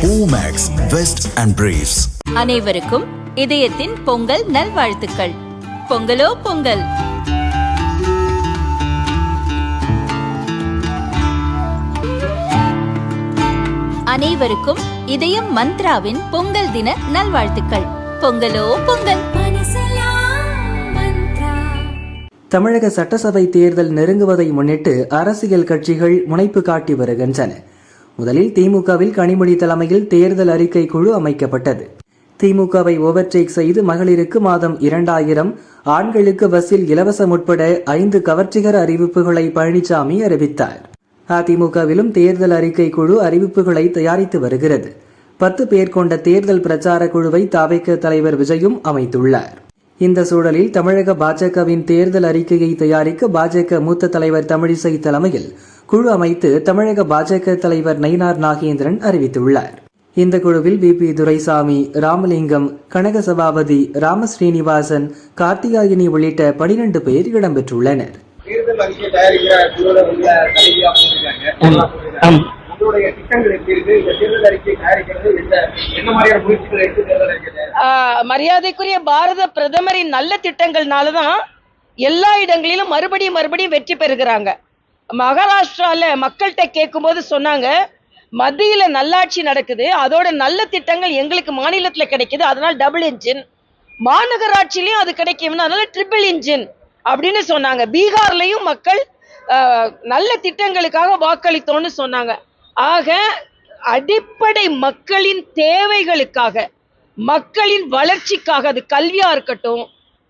Vest and Briefs. அனைவருக்கும் இதயத்தின் பொங்கல் நல்வாழ்த்துக்கள். பொங்கலோ பொங்கல். அனைவருக்கும் இதயம் மந்த்ராவின் பொங்கல் தின நல்வாழ்த்துக்கள். பொங்கலோ பொங்கல். தமிழக சட்டசபை தேர்தல் நெருங்குவதை முன்னிட்டு அரசியல் கட்சிகள் முனைப்பு காட்டி வருகின்றன. முதலில் திமுகவில் கனிமொழி தலைமையில் தேர்தல் அறிக்கை குழு அமைக்கப்பட்டது. திமுகவை ஓவர்டேக் செய்து மகளிருக்கு மாதம் இரண்டாயிரம் ஆண்களுக்கு பஸ்ஸில் இலவசம் உட்பட ஐந்து கவர்ச்சிகர அறிவிப்புகளை பழனிசாமி அறிவித்தார். அதிமுகவிலும் தேர்தல் அறிக்கை குழு அறிவிப்புகளை தயாரித்து வருகிறது. பத்து பேர் கொண்ட தேர்தல் பிரச்சார குழுவை தாவைக்க தலைவர் விஜயும் அமைத்துள்ளார். இந்த சூழலில் தமிழக பாஜகவின் தேர்தல் அறிக்கையை தயாரிக்க பாஜக மூத்த தலைவர் தமிழிசை தலைமையில் குழு அமைத்து தமிழக பாஜக தலைவர் நயினார் நாகேந்திரன் அறிவித்துள்ளார். இந்த குழுவில் வி. பி. துரைசாமி ராமலிங்கம் கனக சபாபதி ராமஸ்ரீனிவாசன் கார்த்திகாயினி உள்ளிட்ட பனிரெண்டு பேர் இடம்பெற்றுள்ளனர். தேர்தல் திட்டங்கள் எப்படி இருக்கு இந்த தேர்தல் அறிக்கை தயாரிக்கிறது என்ன? மாதிரியான முயற்சிகள் எடுத்து தேர்தல் அறிக்கை ஆஹ் மரியாதைக்குரிய பாரத பிரதமரின் நல்ல திட்டங்கள்னால தான் எல்லா இடங்களிலும் மறுபடியும் மறுபடியும் வெற்றி பெறுகிறாங்க. மகாராஷ்டிரால மக்கள்கிட்ட கேட்கும்போது சொன்னாங்க மத்தியில நல்லாட்சி நடக்குது அதோட நல்ல திட்டங்கள் எங்களுக்கு மாநிலத்துல கிடைக்குது அதனால டபுள் இன்ஜின் மாநகராட்சியிலையும் அது கிடைக்கும்னு அதனால ட்ரிபிள் இன்ஜின் அப்படின்னு சொன்னாங்க. பீகார்லயும் மக்கள் நல்ல திட்டங்களுக்காக வாக்களித்தோம்னு சொன்னாங்க. ஆக அடிப்படை மக்களின் தேவைகளுக்காக மக்களின் வளர்ச்சிக்காக அது கல்வியாக இருக்கட்டும்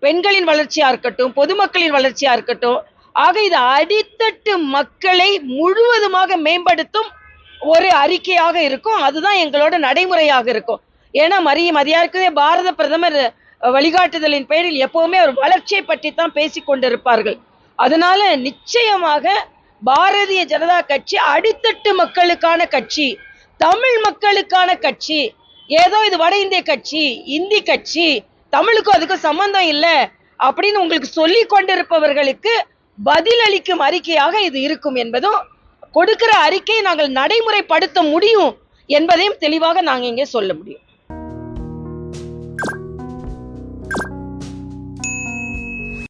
பெண்களின் வளர்ச்சியாக இருக்கட்டும் பொதுமக்களின் வளர்ச்சியாக இருக்கட்டும் ஆக இது அடித்தட்டு மக்களை முழுவதுமாக மேம்படுத்தும் ஒரு அறிக்கையாக இருக்கும். அதுதான் எங்களோட நடைமுறையாக இருக்கும். ஏன்னா மரிய மதியாருக்கே பாரத பிரதமர் வழிகாட்டுதலின் பேரில் எப்பவுமே ஒரு வளர்ச்சியை பற்றி தான் பேசிக் கொண்டிருப்பார்கள் அதனால நிச்சயமாக பாரதிய ஜனதா கட்சி அடித்தட்டு மக்களுக்கான கட்சி தமிழ் மக்களுக்கான கட்சி ஏதோ இது வட இந்திய கட்சி இந்தி கட்சி தமிழுக்கும் அதுக்கும் சம்பந்தம் இல்லை அப்படின்னு உங்களுக்கு சொல்லி கொண்டிருப்பவர்களுக்கு பதில் அளிக்கும் அறிக்கையாக இது இருக்கும் என்பதும் கொடுக்கிற அறிக்கையை நாங்கள் நடைமுறைப்படுத்த முடியும் என்பதையும் தெளிவாக நாங்கள் இங்கே சொல்ல முடியும்.